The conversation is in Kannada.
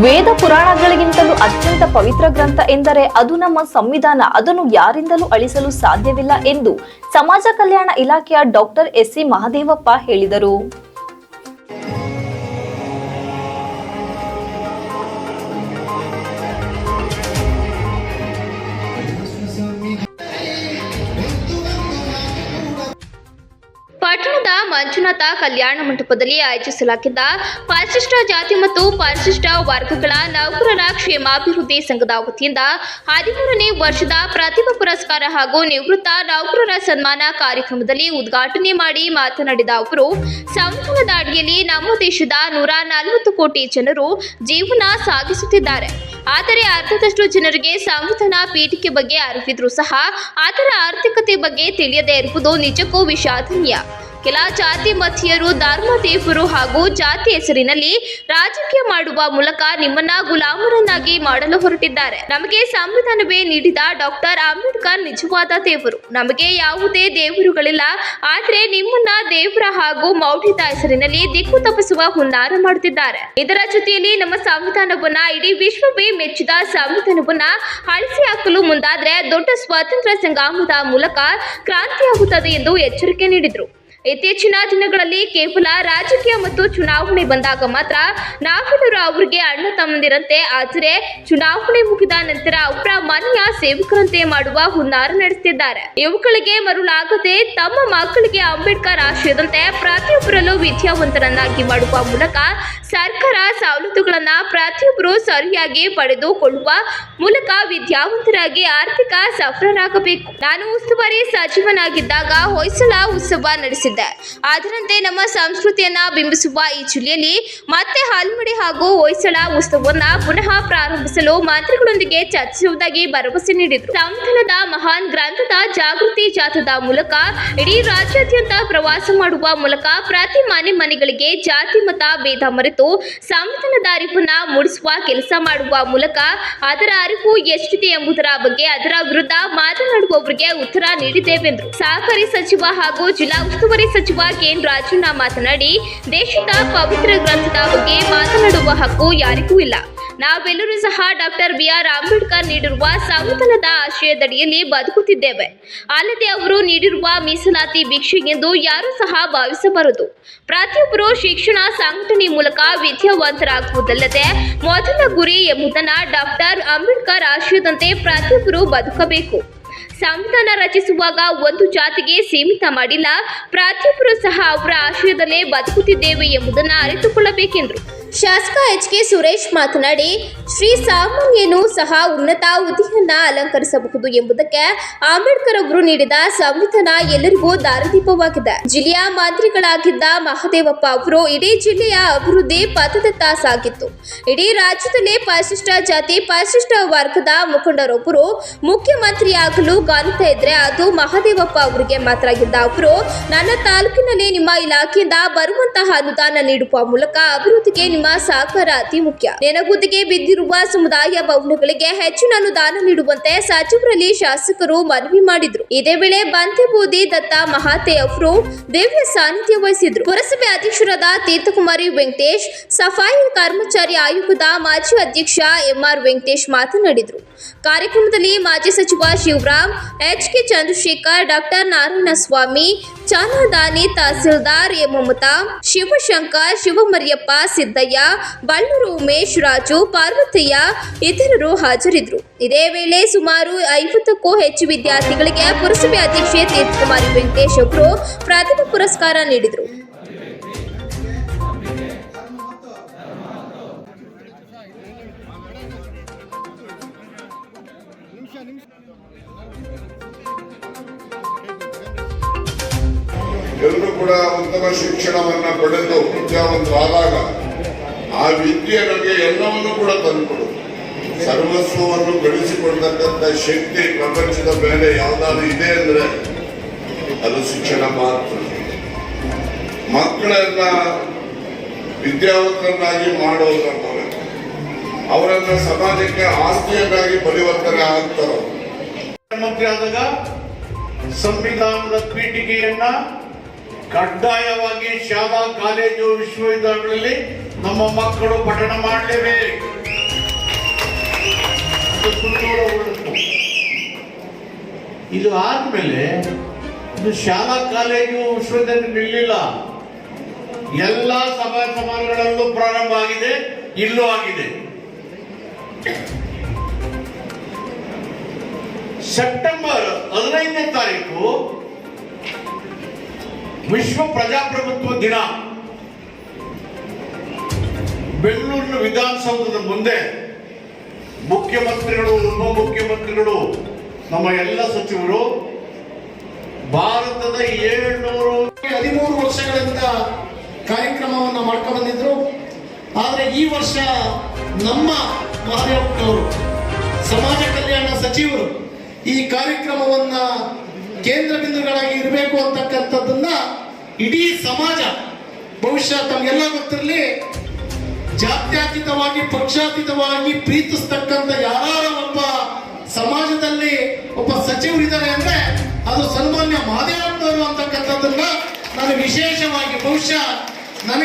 ವೇದ ಪುರಾಣಗಳಿಗಿಂತಲೂ ಅತ್ಯಂತ ಪವಿತ್ರ ಗ್ರಂಥ ಎಂದರೆ ಅದು ನಮ್ಮ ಸಂವಿಧಾನ. ಅದನ್ನು ಯಾರಿಂದಲೂ ಅಳಿಸಲು ಸಾಧ್ಯವಿಲ್ಲ ಎಂದು ಸಮಾಜ ಕಲ್ಯಾಣ ಇಲಾಖೆಯ ಡಾಕ್ಟರ್ ಎಸ್ ಸಿ ಮಹದೇವಪ್ಪ ಹೇಳಿದರು. ಮಂಜುನಾಥ ಕಲ್ಯಾಣ ಮಂಟಪದಲ್ಲಿ ಆಯೋಜಿಸಲಾಗಿದ್ದ ಪರಿಶಿಷ್ಟ ಜಾತಿ ಮತ್ತು ಪರಿಶಿಷ್ಟ ವರ್ಗಗಳ ನೌಕರರ ಕ್ಷೇಮಾಭಿವೃದ್ಧಿ ಸಂಘದ ವತಿಯಿಂದ ಹದಿಮೂರನೇ ವರ್ಷದ ಪ್ರತಿಭಾ ಪುರಸ್ಕಾರ ಹಾಗೂ ನಿವೃತ್ತ ನೌಕರರ ಸನ್ಮಾನ ಕಾರ್ಯಕ್ರಮದಲ್ಲಿ ಉದ್ಘಾಟನೆ ಮಾಡಿ ಮಾತನಾಡಿದ ಅವರು, ಸಂವಿಧಾನದ ಅಡಿಯಲ್ಲಿ ನಮ್ಮ ದೇಶದ ನೂರ ನಲವತ್ತು ಕೋಟಿ ಜನರು ಜೀವನ ಸಾಗಿಸುತ್ತಿದ್ದಾರೆ. ಆದರೆ ಅರ್ಧದಷ್ಟು ಜನರಿಗೆ ಸಂವಿಧಾನ ಪೀಠಿಕೆ ಬಗ್ಗೆ ಅರಿವಿದ್ರೂ ಸಹ ಅದರ ಆರ್ಥಿಕತೆ ಬಗ್ಗೆ ತಿಳಿಯದೇ ಇರುವುದು ನಿಜಕ್ಕೂ ವಿಷಾದನೀಯ. ಕೆಲ ಜಾತಿ ಮತೀಯರು ಧರ್ಮ ದೇವರು ಹಾಗೂ ಜಾತಿ ಹೆಸರಿನಲ್ಲಿ ರಾಜಕೀಯ ಮಾಡುವ ಮೂಲಕ ನಿಮ್ಮನ್ನ ಗುಲಾಮರನ್ನಾಗಿ ಮಾಡಲು ಹೊರಟಿದ್ದಾರೆ. ನಮಗೆ ಸಂವಿಧಾನವೇ ನೀಡಿದ ಡಾಕ್ಟರ್ ಅಂಬೇಡ್ಕರ್ ನಿಜವಾದ ದೇವರು. ನಮಗೆ ಯಾವುದೇ ದೇವರುಗಳಿಲ್ಲ. ಆದ್ರೆ ನಿಮ್ಮನ್ನ ದೇವರ ಹಾಗೂ ಮೌಢ್ಯದ ಹೆಸರಿನಲ್ಲಿ ದಿಕ್ಕು ತಪ್ಪಿಸುವ ಹುನ್ನಾರ ಮಾಡುತ್ತಿದ್ದಾರೆ. ಇದರ ಜೊತೆಯಲ್ಲಿ ನಮ್ಮ ಸಂವಿಧಾನವನ್ನ ಇಡೀ ವಿಶ್ವವೇ ಮೆಚ್ಚಿದ ಸಂವಿಧಾನವನ್ನ ಅಳಿಸಿ ಹಾಕಲು ಮುಂದಾದ್ರೆ ದೊಡ್ಡ ಸ್ವಾತಂತ್ರ್ಯ ಸಂಗ್ರಾಮದ ಮೂಲಕ ಕ್ರಾಂತಿಯಾಗುತ್ತದೆ ಎಂದು ಎಚ್ಚರಿಕೆ ನೀಡಿದರು. ಇತ್ತೀಚಿನ ದಿನಗಳಲ್ಲಿ ಕೇವಲ ರಾಜಕೀಯ ಮತ್ತು ಚುನಾವಣೆ ಬಂದಾಗ ಮಾತ್ರ ನಾವೆಲ್ಲರೂ ಅವರಿಗೆ ಅಣ್ಣ ತಮ್ಮಂದಿರಂತೆ ಆದರೆ ಚುನಾವಣೆ ಮುಗಿದ ನಂತರ ಅವರ ಮನೆಯ ಸೇವಕರಂತೆ ಮಾಡುವ ಹುನ್ನಾರ ನಡೆಸುತ್ತಿದ್ದಾರೆ ಇವುಗಳಿಗೆ ಮರುಳಾಗದೆ ತಮ್ಮ ಮಕ್ಕಳಿಗೆ ಅಂಬೇಡ್ಕರ್ ಆಶಯದಂತೆ ಪ್ರತಿಯೊಬ್ಬರಲ್ಲೂ ವಿದ್ಯಾವಂತರನ್ನಾಗಿ ಮಾಡುವ ಮೂಲಕ ಸರ್ಕಾರ ಸವಲತ್ತುಗಳನ್ನ ಪ್ರತಿಯೊಬ್ಬರು ಸರಿಯಾಗಿ ಪಡೆದುಕೊಳ್ಳುವ ಮೂಲಕ ವಿದ್ಯಾವಂತರಾಗಿ ಆರ್ಥಿಕ ಸಫಲರಾಗಬೇಕು. ನಾನು ಉಸ್ತುವಾರಿ ಸಚಿವನಾಗಿದ್ದಾಗ ಹೊಯ್ಸಳ ಉತ್ಸವ ನಡೆಸಿದ್ದೆ. ಅದರಂತೆ ನಮ್ಮ ಸಂಸ್ಕೃತಿಯನ್ನ ಬಿಂಬಿಸುವ ಈ ಜಿಲ್ಲೆಯಲ್ಲಿ ಮತ್ತೆ ಹಾಲ್ಮಡಿ ಹಾಗೂ ಹೊಯ್ಸಳ ಉತ್ಸವವನ್ನ ಪುನಃ ಪ್ರಾರಂಭಿಸಲು ಮಂತ್ರಿಗಳೊಂದಿಗೆ ಚರ್ಚಿಸುವುದಾಗಿ ಭರವಸೆ ನೀಡಿದರು. ಸಂವಿಧಾನದ ಮಹಾನ್ ಗ್ರಂಥದ ಜಾಗೃತಿ ಜಾಥದ ಮೂಲಕ ಇಡೀ ರಾಜ್ಯಾದ್ಯಂತ ಪ್ರವಾಸ ಮಾಡುವ ಮೂಲಕ ಪ್ರತಿ ಮನೆ ಮನೆಗಳಿಗೆ ಜಾತಿ, ಮತ, ಭೇದ ಮರೆತು ಸಂವಿಧಾನದ ಅರಿವನ್ನ ಮೂಡಿಸುವ ಕೆಲಸ ಮಾಡುವ ಮೂಲಕ ಅದರ ಅರಿವು ಎಷ್ಟಿದೆ ಎಂಬುದರ ಬಗ್ಗೆ, ಅದರ ವಿರುದ್ಧ ಮಾತನಾಡುವವರಿಗೆ ಉತ್ತರ ನೀಡಿದ್ದೇವೆಂದರು ಸಹಕಾರಿ ಸಚಿವ ಹಾಗೂ ಜಿಲ್ಲಾ ಉಸ್ತುವಾರಿ ಸಚಿವ ಕೆಎನ್ ರಾಜಣ್ಣ ಮಾತನಾಡಿ, ದೇಶದ ಪವಿತ್ರ ಗ್ರಂಥದ ಬಗ್ಗೆ ಮಾತನಾಡುವ ಹಕ್ಕು ಯಾರಿಗೂ ಇಲ್ಲ. ನಾವೆಲ್ಲರೂ ಸಹ ಡಾಕ್ಟರ್ ಬಿ ಆರ್ ಅಂಬೇಡ್ಕರ್ ನೀಡಿರುವ ಸಂವಿಧಾನದ ಆಶಯದಡಿಯಲ್ಲಿ ಬದುಕುತ್ತಿದ್ದೇವೆ. ಅಲ್ಲದೆ ಅವರು ನೀಡಿರುವ ಮೀಸಲಾತಿ ಭಿಕ್ಷೆ ಎಂದು ಯಾರೂ ಸಹ ಭಾವಿಸಬಾರದು. ಪ್ರತಿಯೊಬ್ಬರು ಶಿಕ್ಷಣ, ಸಂಘಟನೆ ಮೂಲಕ ವಿದ್ಯಾವಂತರಾಗುವುದಲ್ಲದೆ ಮೊದಲ ಗುರಿ ಎಂಬುದನ್ನು ಡಾಕ್ಟರ್ ಅಂಬೇಡ್ಕರ್ ಆಶಯದಂತೆ ಪ್ರತಿಯೊಬ್ಬರು ಬದುಕಬೇಕು. ಸಂವಿಧಾನ ರಚಿಸುವಾಗ ಒಂದು ಜಾತಿಗೆ ಸೀಮಿತ ಮಾಡಿಲ್ಲ, ಪ್ರತಿಯೊಬ್ಬರು ಸಹ ಅವರ ಆಶಯದಲ್ಲೇ ಬದುಕುತ್ತಿದ್ದೇವೆ ಎಂಬುದನ್ನು ಅರಿತುಕೊಳ್ಳಬೇಕೆಂದರು. ಶಾಸಕ ಎಚ್ ಕೆ ಸುರೇಶ್ ಮಾತನಾಡಿ, ಶ್ರೀ ಸಾಮಾನ್ಯನು ಸಹ ಉನ್ನತ ಹುದ್ದೆಯನ್ನ ಅಲಂಕರಿಸಬಹುದು ಎಂಬುದಕ್ಕೆ ಅಂಬೇಡ್ಕರ್ ಅವರು ನೀಡಿದ ಸಂವಿಧಾನ ಎಲ್ಲರಿಗೂ ದಾರಿದೀಪವಾಗಿದೆ. ಜಿಲ್ಲೆಯ ಮಂತ್ರಿಗಳಾಗಿದ್ದ ಮಹದೇವಪ್ಪ ಅವರು ಇಡೀ ಜಿಲ್ಲೆಯ ಅಭಿವೃದ್ಧಿ ಪಥದತ್ತ ಸಾಗಿತ್ತು. ಇಡೀ ರಾಜ್ಯದಲ್ಲಿ ಪರಿಶಿಷ್ಟ ಜಾತಿ ಪರಿಶಿಷ್ಟ ವರ್ಗದ ಮುಖಂಡರೊಬ್ಬರು ಮುಖ್ಯಮಂತ್ರಿಯಾಗಲು ಕಾಣುತ್ತಾ ಇದ್ರೆ ಅದು ಮಹದೇವಪ್ಪ ಅವರಿಗೆ ಮಾತ್ರ ಆಗಿದ್ದ ಅವರು ನನ್ನ ತಾಲೂಕಿನಲ್ಲಿ ನಿಮ್ಮ ಇಲಾಖೆಯಿಂದ ಬರುವಂತಹ ಅನುದಾನ ನೀಡುವ ಮೂಲಕ ಅಭಿವೃದ್ಧಿಗೆ ನಿಮ್ಮ ಸಹಕಾರ ಅತಿ ಮುಖ್ಯ. ನೆನಗುದಿಗೆ ಬಿದ್ದಿರುವ ಸಮುದಾಯ ಭವನಗಳಿಗೆ ಹೆಚ್ಚಿನ ಅನುದಾನ ನೀಡುವಂತೆ ಸಚಿವರಲ್ಲಿ ಶಾಸಕರು ಮನವಿ ಮಾಡಿದ್ರು. ಇದೇ ವೇಳೆ ಬಂತಿಬೂದಿ ದತ್ತ ಮಹಾತೆ ಅವರು ದಿವ್ಯ ಸಾನ್ನಿಧ್ಯ ವಹಿಸಿದ್ರು. ಪುರಸಭೆ ಅಧ್ಯಕ್ಷರಾದ ತೀರ್ಥಕುಮಾರಿ ವೆಂಕಟೇಶ್, ಸಫಾಯಿ ಕರ್ಮಚಾರಿ ಆಯೋಗದ ಮಾಜಿ ಅಧ್ಯಕ್ಷ ಎಂಆರ್ ವೆಂಕಟೇಶ್ ಮಾತನಾಡಿದರು. ಕಾರ್ಯಕ್ರಮದಲ್ಲಿ ಮಾಜಿ ಸಚಿವ Shivaram, H K Chandrashekar, doctor Narayanaswamy ಚಾನದಾನಿ tahsildar A Mamata, Shivashankar, Shivamariyappa Siddaiah, Ballur Umesh Raju, Parvataiah ಇತರರು ಹಾಜರಿದ್ದರು. ಇದೇ ವೇಳೆ ಸುಮಾರು ಐವತ್ತಕ್ಕೂ ಹೆಚ್ಚು ವಿದ್ಯಾರ್ಥಿಗಳಿಗೆ ಪುರಸಭೆ ಅಧ್ಯಕ್ಷೆ ತೀರ್ಥಕುಮಾರಿ ವೆಂಕಟೇಶ್ ಅವರು ಪ್ರಥಮ ಪುರಸ್ಕಾರ ನೀಡಿದರು. ಕೂಡ ಉತ್ತಮ ಶಿಕ್ಷಣವನ್ನ ಪಡೆದು ವಿದ್ಯಾವಂತರಾದಾಗ ಆ ವಿದ್ಯೆ ನಮಗೆ ಎಲ್ಲವನ್ನೂ ಕೂಡ ತಂದುಕೊಡು. ಸರ್ವಸ್ವವನ್ನು ಗಳಿಸಿಕೊಳ್ತಕ್ಕಂಥ ಶಕ್ತಿ ಪ್ರಪಂಚದ ಮೇಲೆ ಯಾವ್ದಾದ್ರು ಇದೆ ಅಂದ್ರೆ ಅದು ಶಿಕ್ಷಣ ಮಾತ್ರ. ಮಕ್ಕಳನ್ನ ವಿದ್ಯಾವಂತರನ್ನಾಗಿ ಮಾಡೋದ್ರ ಮೂಲಕ ಅವರನ್ನ ಸಮಾಜಕ್ಕೆ ಆಸ್ತಿಯನ್ನಾಗಿ ಪರಿವರ್ತನೆ ಆಗ್ತಾರೋ. ಮುಖ್ಯಮಂತ್ರಿ ಆದಾಗ ಸಂವಿಧಾನದ ಪೀಠಿಕೆಯನ್ನ ಕಡ್ಡಾಯವಾಗಿ ಶಾಲಾ ಕಾಲೇಜು ವಿಶ್ವವಿದ್ಯಾಲಯಗಳಲ್ಲಿ ನಮ್ಮ ಮಕ್ಕಳು ಪಠಣ ಮಾಡಲೇಬೇಕು. ಇದು ಆದ್ಮೇಲೆ ಶಾಲಾ ಕಾಲೇಜು ವಿಶ್ವವಿದ್ಯಾಲಯ ನಿಲ್ಲಿಲ್ಲ. ಎಲ್ಲ ಸಭಾ ಸಮಾರಂಭಗಳಲ್ಲೂ ಪ್ರಾರಂಭ ಆಗಿದೆ, ಇಲ್ಲೂ ಆಗಿದೆ. ಸೆಪ್ಟೆಂಬರ್ ಹದಿನೈದನೇ ತಾರೀಕು ವಿಶ್ವ ಪ್ರಜಾಪ್ರಭುತ್ವ ದಿನ. ಬೆಂಗಳೂರಿನ ವಿಧಾನಸೌಧದ ಮುಂದೆ ಮುಖ್ಯಮಂತ್ರಿಗಳು ಉಪಮುಖ್ಯಮಂತ್ರಿಗಳು ನಮ್ಮ ಎಲ್ಲ ಸಚಿವರು ಭಾರತದ ಏಳ್ನೂರು ಹದಿಮೂರು ವರ್ಷಗಳಿಂದ ಕಾರ್ಯಕ್ರಮವನ್ನು ಮಾಡ್ಕೊಂಡು ಬಂದಿದ್ರು. ಆದರೆ ಈ ವರ್ಷ ನಮ್ಮ ಮಹಾದೇವಪ್ಪನವರು ಸಮಾಜ ಕಲ್ಯಾಣ ಸಚಿವರು ಈ ಕಾರ್ಯಕ್ರಮವನ್ನ ಕೇಂದ್ರ ಬಿಂದುಗಳಾಗಿ ಇರಬೇಕು ಅಂತಕ್ಕಂಥದ್ದನ್ನ ಇಡೀ ಸಮಾಜ, ಬಹುಶಃ ತಮಗೆಲ್ಲ ಗೊತ್ತಿರಲಿ, ಜಾತ್ಯತೀತವಾಗಿ, ಪಕ್ಷಾತೀತವಾಗಿ ಪ್ರೀತಿಸ್ತಕ್ಕಂಥ ಯಾರ ಒಬ್ಬ ಸಮಾಜದಲ್ಲಿ ಒಬ್ಬ ಸಚಿವರಿದ್ದಾರೆ ಅಂದ್ರೆ ಅದು ಸನ್ಮಾನ್ಯ ಮಾದೇವಪ್ಪನವರು ಅಂತಕ್ಕಂಥದ್ದನ್ನ ನಾನು ವಿಶೇಷವಾಗಿ ಬಹುಶಃ ನನಗೆ